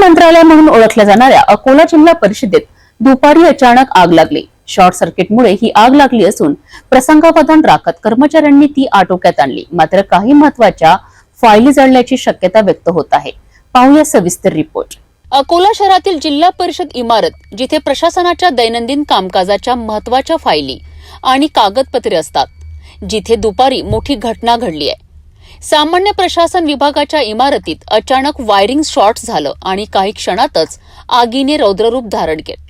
मंत्रालय म्हणून ओळखल्या जाणाऱ्या अकोला जिल्हा परिषदेत दुपारी अचानक आग लागली. शॉर्ट सर्किटमुळे ही आग लागली असून प्रसंगावधान राखत कर्मचाऱ्यांनी ती आटोक्यात आणली. मात्र काही महत्त्वाच्या फायली जळल्याची शक्यता व्यक्त होत आहे. पाहूया सविस्तर रिपोर्ट. अकोला शहरातील जिल्हा परिषद इमारत जिथे प्रशासनाच्या दैनंदिन कामकाजाच्या महत्त्वाच्या फायली आणि कागदपत्रे असतात जिथे दुपारी मोठी घटना घडली आहे. सामान्य प्रशासन विभागाच्या इमारतीत अचानक वायरिंग शॉर्ट झालं आणि काही क्षणातच आगीने रौद्ररूप धारण केलं.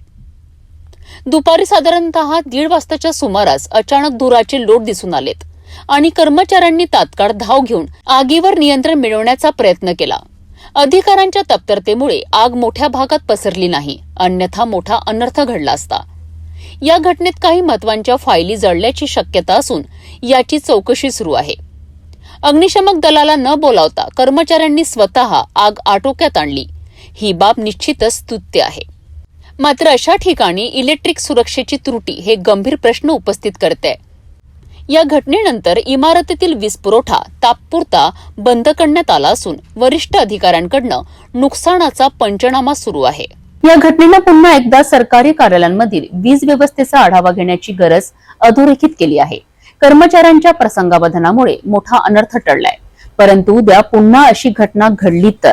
दुपारी साधारणतः दीड वाजताच्या सुमारास अचानक धुराचे लोट दिसून आलेत आणि कर्मचाऱ्यांनी तात्काळ धाव घेऊन आगीवर नियंत्रण मिळवण्याचा प्रयत्न केला. अधिकाऱ्यांच्या तप्तरतेमुळे आग मोठ्या भागात पसरली नाही अन्यथा मोठा अनर्थ घडला असता. या घटनेत काही महत्वांच्या फायली जळल्याची शक्यता असून याची चौकशी सुरू आहे. अग्निशमक दलाला न बोलावता कर्मचाऱ्यांनी स्वतः आग आटोक्यात आणली. ही बाब निश्चितच स्तुत्य आहे. मात्र अशा ठिकाणी इलेक्ट्रिक सुरक्षेची त्रुटी हे गंभीर प्रश्न उपस्थित करते. या घटनेनंतर इमारतीतील वीज पुरवठा तात्पुरता बंद करण्यात आला असून वरिष्ठ अधिकाऱ्यांकडनं नुकसानाचा पंचनामा सुरू आहे. या घटनेनं पुन्हा एकदा सरकारी कार्यालयांमधील वीज व्यवस्थेचा आढावा घेण्याची गरज अधोरेखित केली आहे. कर्मचाऱ्यांच्या प्रसंगावधानामुळे मोठा अनर्थ टळलाय. परंतु उद्या पुन्हा अशी घटना घडली तर?